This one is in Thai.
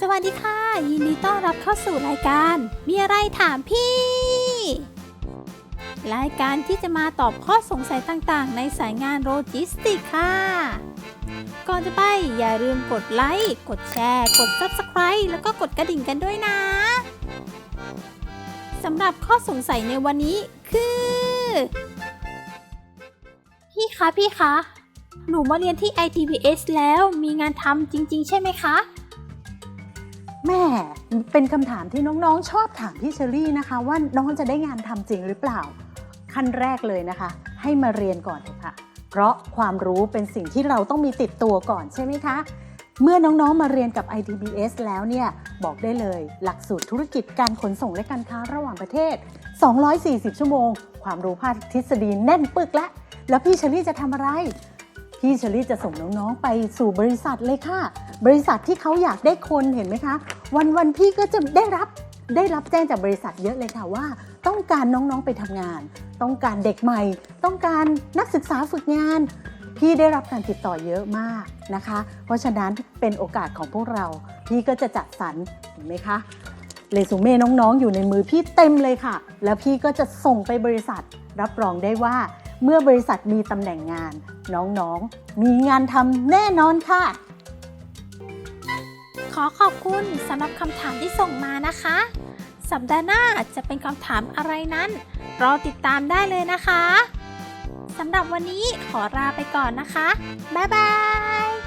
สวัสดีค่ะ ยินดีต้อนรับเข้าสู่รายการ มีอะไรถามพี่ รายการที่จะมาตอบข้อสงสัยต่างๆ ในสายงานโลจิสติกค่ะ ก่อนจะไปอย่าลืมกดไลค์ กดแชร์ กด Subscribe แล้วก็กดกระดิ่งกันด้วยนะสำหรับข้อสงสัยในวันนี้คือ พี่คะพี่คะหนูมาเรียนที่ ITPS แล้วมีงานทำจริง ๆ ใช่ไหมคะ แม่เป็นคำถามที่น้องๆ ชอบถามพี่เชอรี่นะคะ ว่าน้องจะได้งานทำจริงหรือเปล่า ขั้นแรกเลยนะคะ ให้มาเรียนก่อนเถอะค่ะ เพราะความรู้เป็นสิ่งที่เราต้องมีติดตัวก่อนใช่ไหมคะ เมื่อน้องๆมาเรียนกับ ITBS แล้วเนี่ยบอกได้เลย หลักสูตรธุรกิจการขนส่งและการค้าระหว่างประเทศ 240 ชั่วโมง ความรู้ภาคทฤษฎีแน่นปึกแล้วแล้วพี่เชอรี่จะทำอะไร พี่เชอรี่จะส่งน้องๆไปสู่บริษัทเลยค่ะ บริษัทที่เขาอยากได้คนเห็นไหมคะ วันๆพี่ก็จะได้รับได้รับแจ้งจากบริษัทเยอะเลยค่ะว่า ต้องการน้องๆไปทำงาน ต้องการเด็กใหม่ ต้องการนักศึกษาฝึกงาน พี่ได้รับการติดต่อเยอะมากนะคะ เพราะฉะนั้นเป็นโอกาสของพวกเรา พี่ก็จะจัดสรรเห็นไหมคะเรซูเม่น้องๆ อยู่ในมือพี่เต็มเลยค่ะ แล้วพี่ก็จะส่งไปบริษัท รับรองได้ว่า เมื่อบริษัทมีตำแหน่งงาน น้องๆ มีงานทำแน่นอนค่ะ ขอขอบคุณสำหรับคำถามที่ส่งมานะคะ สัปดาห์หน้าจะเป็นคำถามอะไรนั้น รอติดตามได้เลยนะคะสำหรับวันนี้ขอลาไปก่อนนะคะ บ๊ายบาย